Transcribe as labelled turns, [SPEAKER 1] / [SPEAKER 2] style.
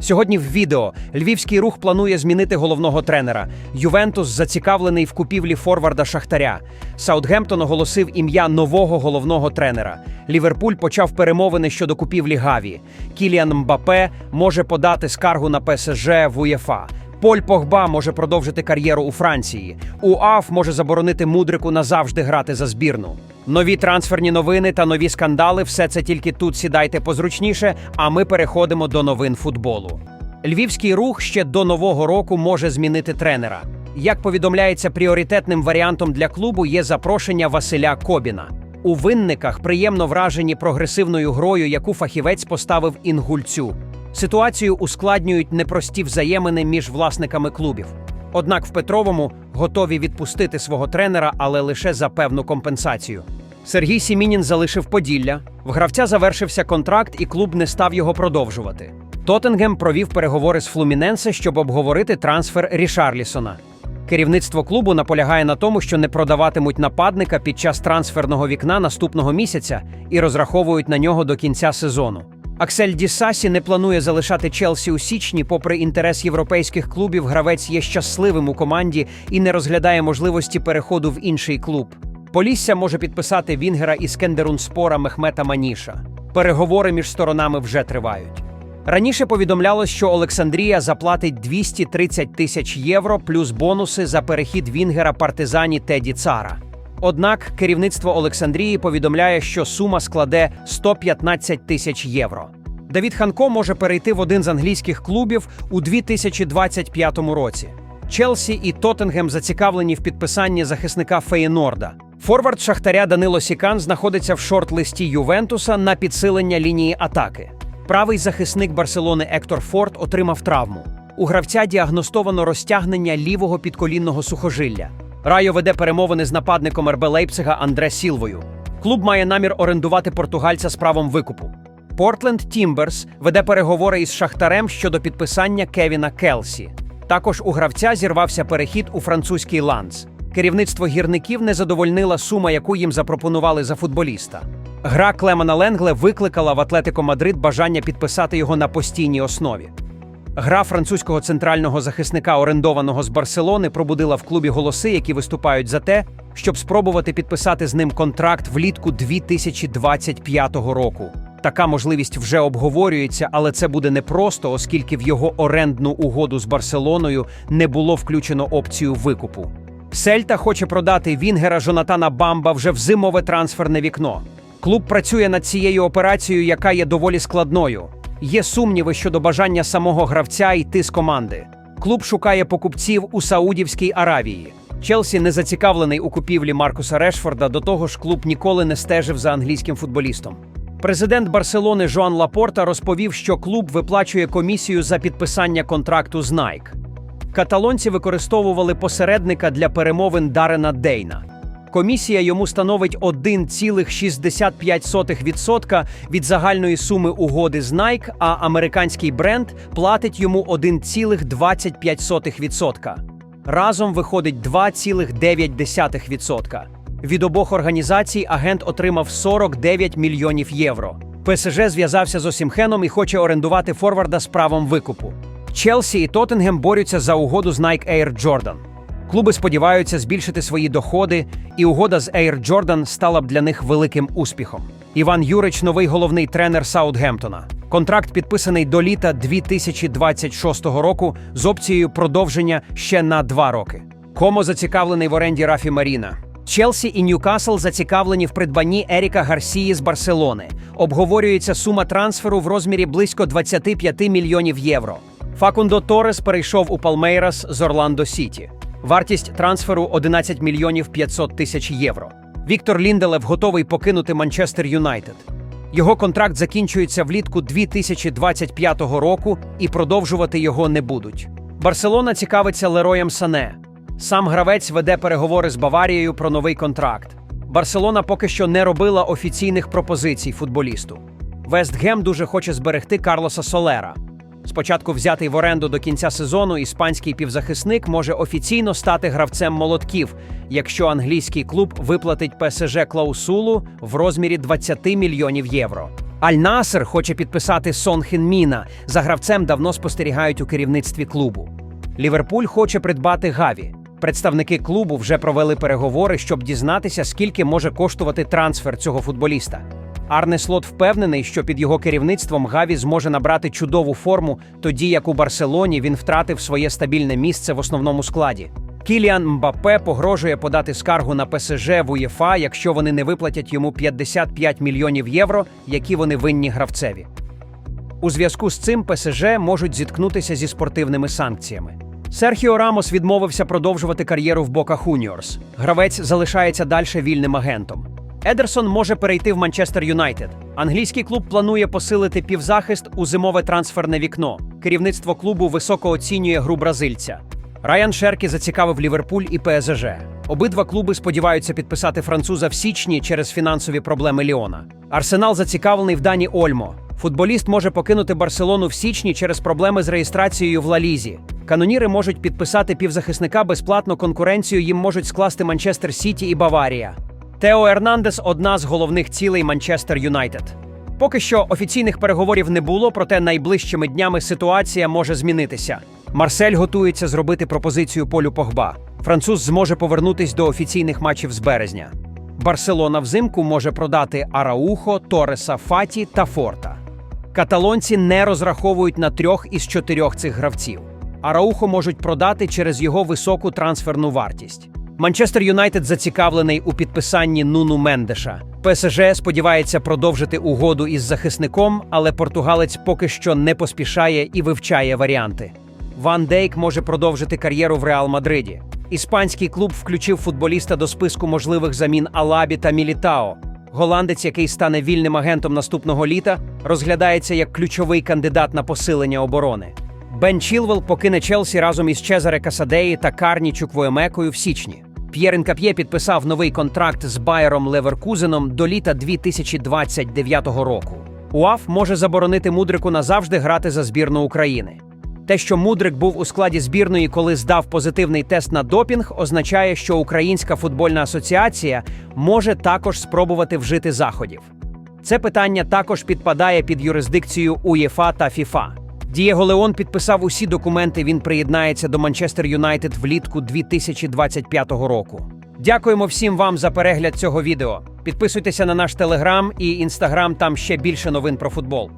[SPEAKER 1] Сьогодні в відео львівський рух планує змінити головного тренера. Ювентус зацікавлений в купівлі форварда Шахтаря. Саутгемптон оголосив ім'я нового головного тренера. Ліверпуль почав перемовини щодо купівлі Гаві. Кіліан Мбапе може подати скаргу на ПСЖ в УЄФА. Поль Погба може продовжити кар'єру у Франції. УАФ може заборонити мудрику назавжди грати за збірну. Нові трансферні новини та нові скандали все це тільки тут сідайте позручніше, а ми переходимо до новин футболу. Львівський рух ще до нового року може змінити тренера. Як повідомляється, пріоритетним варіантом для клубу є запрошення Василя Кобіна. У винниках приємно вражені прогресивною грою, яку фахівець поставив інгульцю. Ситуацію ускладнюють непрості взаємини між власниками клубів. Однак в Петровому готові відпустити свого тренера, але лише за певну компенсацію. Сергій Сімінін залишив Поділля. В гравця завершився контракт, і клуб не став його продовжувати. Тоттенгем провів переговори з Флуміненсе, щоб обговорити трансфер Рішарлісона. Керівництво клубу наполягає на тому, що не продаватимуть нападника під час трансферного вікна наступного місяця і розраховують на нього до кінця сезону. Аксель Дісасі не планує залишати Челсі у січні, попри інтерес європейських клубів, гравець є щасливим у команді і не розглядає можливості переходу в інший клуб. Полісся може підписати Вінгера із Кендерунспора Мехмета Маніша. Переговори між сторонами вже тривають. Раніше повідомлялось, що Олександрія заплатить 230 тисяч євро плюс бонуси за перехід Вінгера партизані Теді Цара. Однак керівництво Олександрії повідомляє, що сума складе 115 тисяч євро. Давід Ханко може перейти в один з англійських клубів у 2025 році. Челсі і Тоттенгем зацікавлені в підписанні захисника Феєнорда. Форвард Шахтаря Данило Сікан знаходиться в шорт-листі Ювентуса на підсилення лінії атаки. Правий захисник Барселони Ектор Форд отримав травму. У гравця діагностовано розтягнення лівого підколінного сухожилля. Райо веде перемовини з нападником РБ Лейпцига Андре Сілвою. Клуб має намір орендувати португальця з правом викупу. Портленд Тімберс веде переговори із Шахтарем щодо підписання Кевіна Келсі. Також у гравця зірвався перехід у французький ланц. Керівництво гірників не задовольнила сума, яку їм запропонували за футболіста. Гра Клемана Ленгле викликала в Атлетико Мадрид бажання підписати його на постійній основі. Гра французького центрального захисника, орендованого з Барселони, пробудила в клубі голоси, які виступають за те, щоб спробувати підписати з ним контракт влітку 2025 року. Така можливість вже обговорюється, але це буде непросто, оскільки в його орендну угоду з Барселоною не було включено опцію викупу. Сельта хоче продати Вінгера Жонатана Бамба вже в зимове трансферне вікно. Клуб працює над цією операцією, яка є доволі складною. Є сумніви щодо бажання самого гравця йти з команди. Клуб шукає покупців у Саудівській Аравії. Челсі не зацікавлений у купівлі Маркуса Решфорда, до того ж, клуб ніколи не стежив за англійським футболістом. Президент Барселони Жоан Лапорта розповів, що клуб виплачує комісію за підписання контракту з Nike. Каталонці використовували посередника для перемовин Дарена Дейна. Комісія йому становить 1,65% від загальної суми угоди з Nike, а американський бренд платить йому 1,25%. Разом виходить 2,9%. Від обох організацій агент отримав 49 мільйонів євро. ПСЖ зв'язався з Осімхеном і хоче орендувати форварда з правом викупу. Челсі і Тоттенгем борються за угоду з Nike Air Jordan. Клуби сподіваються збільшити свої доходи, і угода з Air Jordan стала б для них великим успіхом. Іван Юрич, новий головний тренер Саутгемптона. Контракт підписаний до літа 2026 року з опцією продовження ще на два роки. Комо зацікавлений в оренді Рафі Маріна. Челсі і Ньюкасл зацікавлені в придбанні Еріка Гарсії з Барселони. Обговорюється сума трансферу в розмірі близько 25 мільйонів євро. Факундо Торес перейшов у Палмейрас з Орландо Сіті. Вартість трансферу 11 мільйонів 500 тисяч євро. Віктор Лінделев готовий покинути Манчестер Юнайтед. Його контракт закінчується влітку 2025 року і продовжувати його не будуть. Барселона цікавиться Лероєм Сане. Сам гравець веде переговори з Баварією про новий контракт. Барселона поки що не робила офіційних пропозицій футболісту. Вестгем дуже хоче зберегти Карлоса Солера. Спочатку взятий в оренду до кінця сезону, іспанський півзахисник може офіційно стати гравцем молотків, якщо англійський клуб виплатить ПСЖ клаусулу в розмірі 20 мільйонів євро. Аль-Насер хоче підписати Сон Хін-Міна. За гравцем давно спостерігають у керівництві клубу. Ліверпуль хоче придбати Гаві. Представники клубу вже провели переговори, щоб дізнатися, скільки може коштувати трансфер цього футболіста. Арне Слот впевнений, що під його керівництвом Гаві зможе набрати чудову форму, тоді як у Барселоні він втратив своє стабільне місце в основному складі. Кіліан Мбаппе погрожує подати скаргу на ПСЖ в УЄФА, якщо вони не виплатять йому 55 мільйонів євро, які вони винні гравцеві. У зв'язку з цим ПСЖ можуть зіткнутися зі спортивними санкціями. Серхіо Рамос відмовився продовжувати кар'єру в Бока Хуніорс. Гравець залишається далі вільним агентом. Едерсон може перейти в Манчестер Юнайтед. Англійський клуб планує посилити півзахист у зимове трансферне вікно. Керівництво клубу високо оцінює гру бразильця. Райан Шеркі зацікавив Ліверпуль і ПСЖ. Обидва клуби сподіваються підписати француза в січні через фінансові проблеми Ліона. Арсенал зацікавлений в Дані Ольмо. Футболіст може покинути Барселону в січні через проблеми з реєстрацією в Лалізі. Каноніри можуть підписати півзахисника безплатно. Конкуренцію їм можуть скласти Манчестер Сіті і Баварія. Тео Ернандес одна з головних цілей Манчестер Юнайтед. Поки що офіційних переговорів не було, проте найближчими днями ситуація може змінитися. Марсель готується зробити пропозицію полю Погба. Француз зможе повернутись до офіційних матчів з березня. Барселона взимку може продати Араухо, Тореса, Фаті та Форта. Каталонці не розраховують на трьох із чотирьох цих гравців. Араухо можуть продати через його високу трансферну вартість. Манчестер Юнайтед зацікавлений у підписанні Нуну Мендеша. ПСЖ сподівається продовжити угоду із захисником, але португалець поки що не поспішає і вивчає варіанти. Ван Дейк може продовжити кар'єру в Реал Мадриді. Іспанський клуб включив футболіста до списку можливих замін Алабі та Мілітао. Голландець, який стане вільним агентом наступного літа, розглядається як ключовий кандидат на посилення оборони. Бен Чілвел покине Челсі разом із Чезаре Касадеї та Карні Чуквоємекою в січні. П'єр Інкап'є підписав новий контракт з Байером Леверкузеном до літа 2029 року. УАФ може заборонити Мудрику назавжди грати за збірну України. Те, що Мудрик був у складі збірної, коли здав позитивний тест на допінг, означає, що Українська футбольна асоціація може також спробувати вжити заходів. Це питання також підпадає під юрисдикцію УЄФА та ФІФА. Дієго Леон підписав усі документи. Він приєднається до Манчестер Юнайтед влітку 2025 року. Дякуємо всім вам за перегляд цього відео. Підписуйтеся на наш телеграм і інстаграм. Там ще більше новин про футбол.